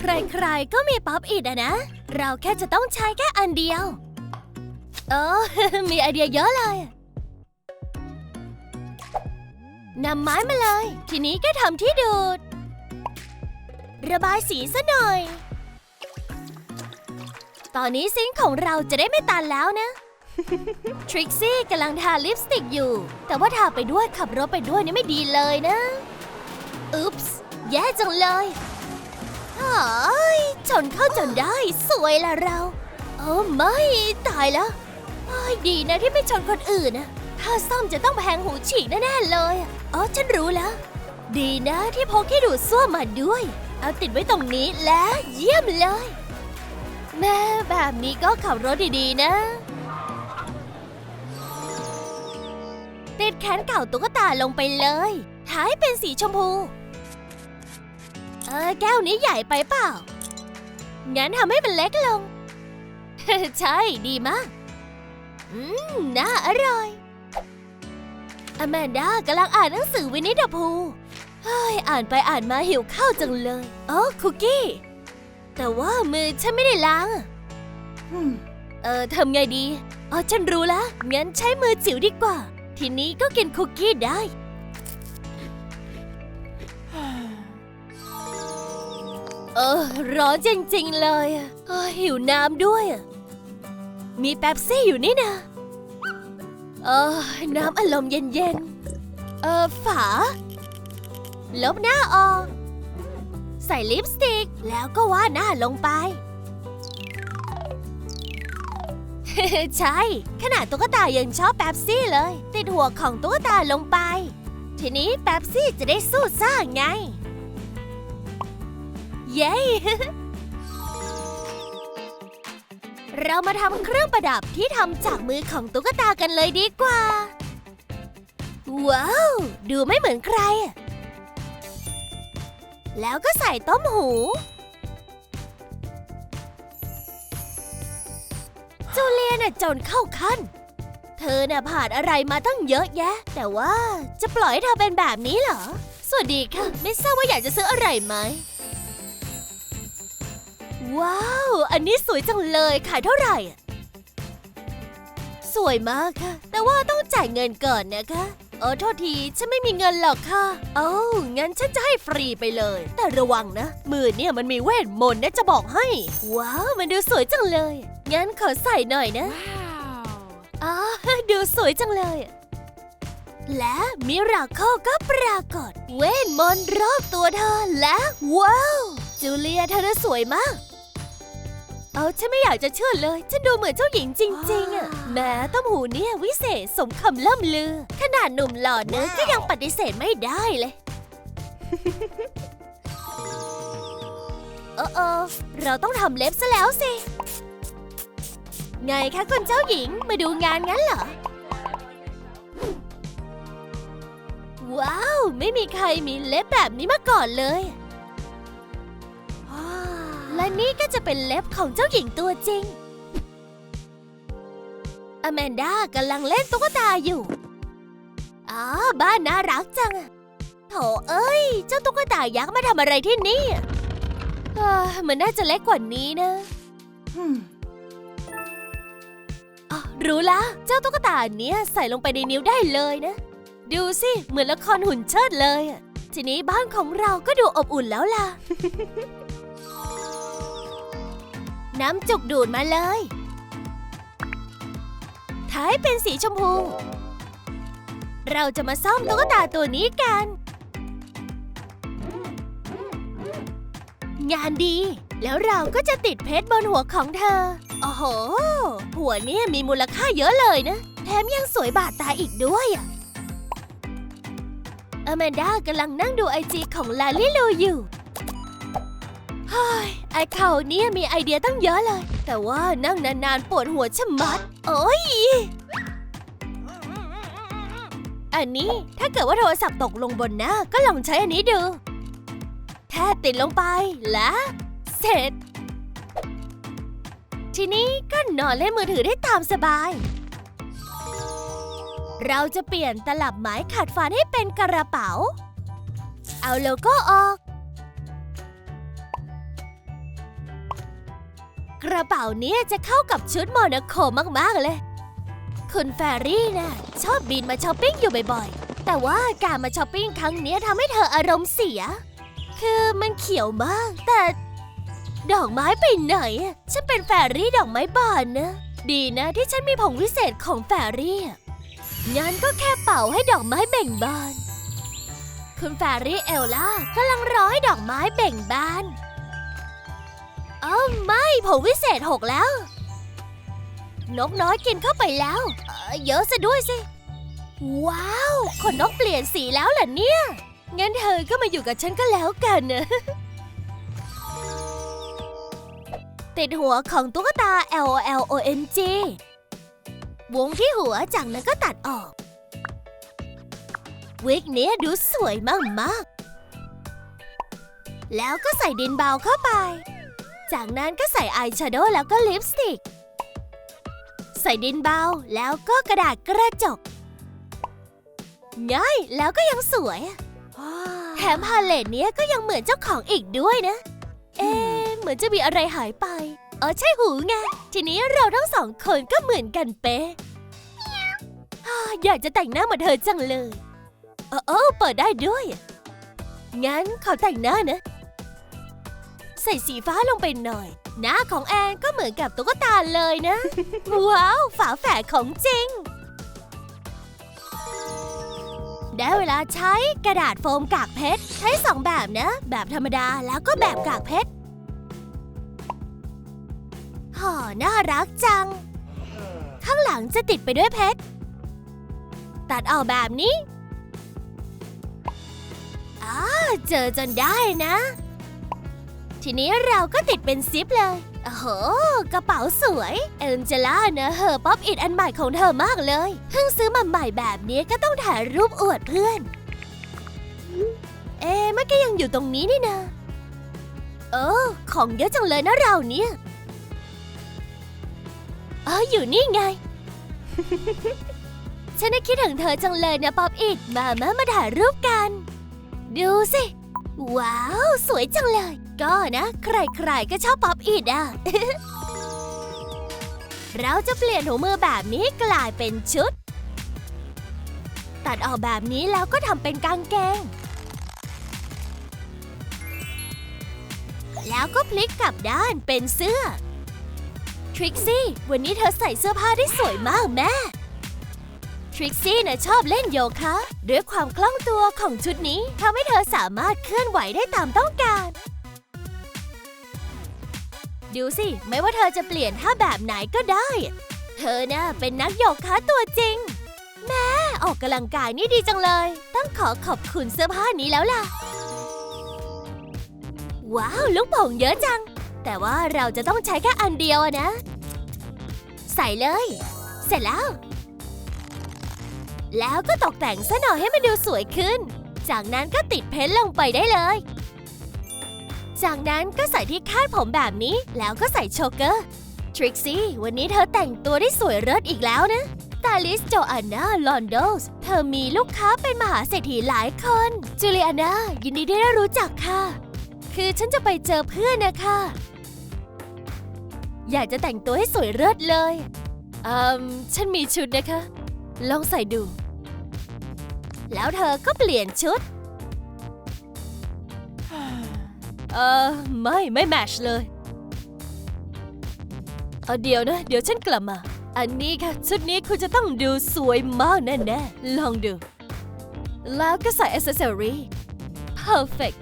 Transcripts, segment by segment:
ใครๆ ก็มีป๊อปอิดอะนะ เราแค่จะต้องใช้แค่อันเดียวเออมีไอเดียเยอะเลยนำไม้มาเลย ทีนี้ก็ทำที่ดูด ระบายสีซะหน่อย ตอนนี้ซิงค์ของเราจะได้ไม่ตันแล้วนะ ทริกซี่กำลังทาลิปสติกอยู่ แต่ว่าทาไปด้วยขับรถไปด้วยนี่ไม่ดีเลยนะ อุ๊ปส์ แย่จังเลย เฮ้ยชนเข้าจนได้สวยละเรา โอ้ไม่ตายแล้วเฮ้ยดีนะที่ไม่ชนคนอื่นนะถ้าซ่อมจะต้องแพงหูฉีกแน่ๆเลยอะอ๋อฉันรู้แล้ว ดีนะที่พกที่ดูดซ่วมมาด้วย เอาติดไว้ตรงนี้และเยี่ยมเลย แม่แบบนี้ก็ขับรถดีๆนะติดแขนเก่าตุ๊กตาลงไปเลยท้ายเป็นสีชมพู เออแก้วนี้ใหญ่ไปเปล่า งั้นทำให้มันเล็กลง ใช่ดีมาก อืม น่าอร่อยอแมนดากำลังอ่านหนังสือวินิดาพูเฮ้ยอ่านไปอ่านมาหิวข้าวจังเลยอ๋อคุกกี้ แต่ว่ามือฉันไม่ได้ล้างอะเออทำไงดี อ๋อ ฉันรู้แล้ว งั้นใช้มือจิ๋วดีกว่า ทีนี้ก็กินคุกกี้ได้ เออ ร้อนจริงๆเลยเออหิวน้ำด้วย มีแป๊บซี่อยู่นี่นะเออ น้ำอารมณ์เย็นๆ เออ ฝา ลบหน้าออก ใส่ลิปสติก แล้วก็วาดหน้าลงไป ใช่ ขนาดตุ๊กตายังชอบแป๊บซี่เลย ติดหัวของตุ๊กตาลงไป ทีนี้แป๊บซี่จะได้สู้ซ่าไง เย้ เรามาทำเครื่องประดับที่ทำจากมือของตุ๊กตากันเลยดีกว่า ว้าว ดูไม่เหมือนใคร แล้วก็ใส่ต้มหู จูเลียน่ะจนเข้าขั้น เธอน่ะผ่านอะไรมาตั้งเยอะแยะ แต่ว่าจะปล่อยให้เธอเป็นแบบนี้เหรอ สวัสดีค่ะ ไม่ทราบว่าอยากจะซื้ออะไรไหม ว้าว อันนี้สวยจังเลย ขายเท่าไหร่อะสวยมากค่ะ แต่ว่าต้องจ่ายเงินก่อนนะคะเออโทษทีฉันไม่มีเงินหรอกค่ะ เอ้างั้นฉันจะให้ฟรีไปเลย แต่ระวังนะ มือเนี่ยมันมีเวทมนต์นะจะบอกให้ ว้าว มันดูสวยจังเลย งั้นขอใส่หน่อยนะอ๋อดูสวยจังเลย และมิราเคิลก็ปรากฏ เวทมนต์รอบตัวเธอและว้าว จูเลียเธอน่ะสวยมาก เอาฉันไม่อยากจะเชื่อเลย ฉันดูเหมือนเจ้าหญิงจริงๆอะแม้ต้มหูเนี่ยวิเศษสมคำล่ำลือ ขนาดหนุ่มหล่อเนื้อะก็ยังปฏิเสธไม่ได้เลยเออเออเราต้องทำเล็บซะแล้วสิ ไงคะคุณเจ้าหญิงมาดูงานงั้นเหรอ ว้าว ไม่มีใครมีเล็บแบบนี้มาก่อนเลย และนี่ก็จะเป็นเล็บของเจ้าหญิงตัวจริง อแมนดากำลังเล่นตุ๊กตาอยู่ อ๋อ บ้านน่ารักจังอะโถเอ้ย เจ้าตุ๊กตายักษ์มาทำอะไรที่นี่อะเอ้อมันน่าจะเล็กกว่านี้นะอ๋อรู้ละ เจ้าตุ๊กตาเนี้ยใส่ลงไปในนิ้วได้เลยนะ ดูสิ เหมือนละครหุ่นเชิดเลยอะทีนี้บ้านของเราก็ดูอบอุ่นแล้วล่ะ น้ำจุกดูดมาเลย ท้ายเป็นสีชมพู เราจะมาซ่อมตุ๊กตาตัวนี้กัน งานดี แล้วเราก็จะติดเพชรบนหัวของเธอ โอ้โห หัวเนี่ยมีมูลค่าเยอะเลยนะ แถมยังสวยบาดตาอีกด้วยอะอแมนด้ากำลังนั่งดูไอจีของลาลิลูอยู่ เฮ้ยไอเขาเนี่ยมีไอเดียตั้งเยอะเลย แต่ว่านั่งนานๆปวดหัวชะมัด โอ้ย อันนี้ถ้าเกิดว่าโทรศัพท์ตกลงบนหน้าก็ลองใช้อันนี้ดู แค่ติดลงไปและเสร็จ ทีนี้ก็นอนเล่นมือถือได้ตามสบาย เราจะเปลี่ยนตลับไม้ขัดฟันให้เป็นกระเป๋า เอาโลโก้ออก กระเป๋านี้จะเข้ากับชุดโมนาโคมากๆเลย คุณแฟรี่น่ะชอบบินมาช้อปปิ้งอยู่บ่อยๆ แต่ว่าการมาช้อปปิ้งครั้งนี้ทำให้เธออารมณ์เสีย คือมันเขียวมาก แต่ ดอกไม้ไปไหน ฉันเป็นแฟรี่ดอกไม้บานนะ ดีนะที่ฉันมีผงวิเศษของแฟรี่งั้นก็แค่เป่าให้ดอกไม้เบ่งบาน คุณแฟรี่เอลล่ากำลังรอให้ดอกไม้เบ่งบาน เอ้าไม่ผงวิเศษหกแล้ว นกน้อยกินเข้าไปแล้วเออเยอะซะด้วยสิ ว้าวขนนกเปลี่ยนสีแล้วเหรอเนี่ย งั้นเธอก็มาอยู่กับฉันก็แล้วกันนะ ติดหัวของตุ๊กตา L O L O N G วงที่หัวจากนั้นก็ตัดออก วิกนี้ดูสวยมากมากๆแล้วก็ใส่ดินเบาเข้าไป จากนั้นก็ใส่อายแชโดว์แล้วก็ลิปสติก ใส่ดินเบาแล้วก็กระดาษกระจก ง่ายแล้วก็ยังสวยแถมพาเลตเนี้ยก็ยังเหมือนเจ้าของอีกด้วยนะ เอ๊เหมือนจะมีอะไรหายไปเออใช่หูไง ทีนี้เราทั้งสองคนก็เหมือนกันเป๊ะอยากจะแต่งหน้าเหมือนเธอจังเลยเออเปิดได้ด้วย งั้นขอแต่งหน้านะ ส่สีฟ้าลงไปหน่อย หน้าของแอนก็เหมือนกับตุ๊กตาเลยนะ ว้าว ฝาแฝดของจริง ได้เวลาใช้กระดาษโฟมกากเพชร ใช้สองแบบนะ แบบธรรมดาแล้วก็แบบกากเพชรห่อน่ารักจัง ข้างหลังจะติดไปด้วยเพชร ตัดออกแบบนี้อ่าเจอจนได้นะ ทีนี้เราก็ติดเป็นซิปเลย โอ้โห กระเป๋าสวย เอลเจล่านะเฮอป๊อปอิดอันใหม่ของเธอมากเลย เพิ่งซื้อมาใหม่แบบนี้ก็ต้องถ่ายรูปอวดเพื่อน เอ๊เมื่อกี้ยังอยู่ตรงนี้นี่นะเออของเยอะจังเลยนะเราเนี่ยเอออยู่นี่ไง ฉันน่ะคิดถึงเธอจังเลยนะป๊อปอิดมามามาถ่ายรูปกัน ดูสิ ว้าว สวยจังเลย ก็นะ ใครๆก็ชอบป๊อปอิดอะ เราจะเปลี่ยนหูมือแบบนี้กลายเป็นชุด ตัดออกแบบนี้แล้วก็ทำเป็นกางเกง แล้วก็พลิกกลับด้านเป็นเสื้อ ทริกซี่ วันนี้เธอใส่เสื้อผ้าได้สวยมากแม่ทริกซี่นะชอบเล่นโยคะ ด้วยความคล่องตัวของชุดนี้ทำให้เธอสามารถเคลื่อนไหวได้ตามต้องการ ดูสิ ไม่ว่าเธอจะเปลี่ยนท่าแบบไหนก็ได้ เธอน่ะเป็นนักโยคะตัวจริง แม่ออกกำลังกายนี่ดีจังเลย ต้องขอขอบคุณเสื้อผ้านี้แล้วล่ะ ว้าวลูกโป่งเยอะจัง แต่ว่าเราจะต้องใช้แค่อันเดียวนะ ใส่เลย เสร็จแล้ว แล้วก็ตกแต่งซะหน่อยให้มันดูสวยขึ้น จากนั้นก็ติดเพ้นท์ลงไปได้เลย จากนั้นก็ใส่ที่คาดผมแบบนี้ แล้วก็ใส่โชเกอร์ทริกซี่วันนี้เธอแต่งตัวได้สวยเลิศอีกแล้วนะตาลิสโจอันนาลอนโดส เธอมีลูกค้าเป็นมหาเศรษฐีหลายคน จูเลียนายินดีได้รู้จักค่ะ คือฉันจะไปเจอเพื่อนนะคะ อยากจะแต่งตัวให้สวยเลิศเลยอืมฉันมีชุดนะคะ ลองใส่ดู แล้วเธอก็เปลี่ยนชุด ออไม่ไม่แมชเลยเอาเดี๋ยวนะ เดี๋ยวฉันกลับมา อันนี้ค่ะ ชุดนี้คุณจะต้องดูสวยมากแน่ๆ ลองดู แล้วก็ใส่อ c เซสซอรี perfect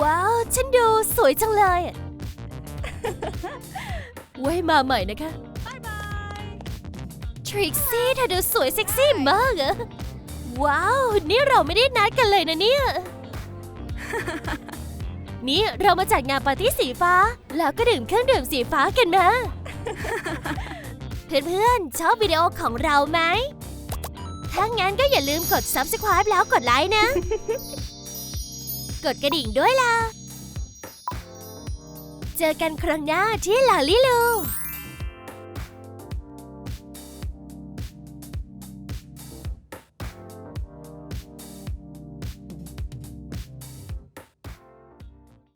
ว้าว ฉันดูสวยจังเลยอะไว้มาใหม่นะคะ ทริกซี่เธอดูสวยเซ็กซี่มากอะว้าว นี่เราไม่ได้นัดกันเลยนะเนี่ย นี้เรามาจัดงานปาร์ตี้สีฟ้า แล้วก็ดื่มเครื่องดื่มสีฟ้ากันนะ เพื่อนๆ ชอบวิดีโอของเราไหม ถ้างั้นก็อย่าลืมกด subscribe แล้วกดไลค์นะ กดกระดิ่งด้วยล่ะ เจอกันครั้งหน้าที่ลาลิลู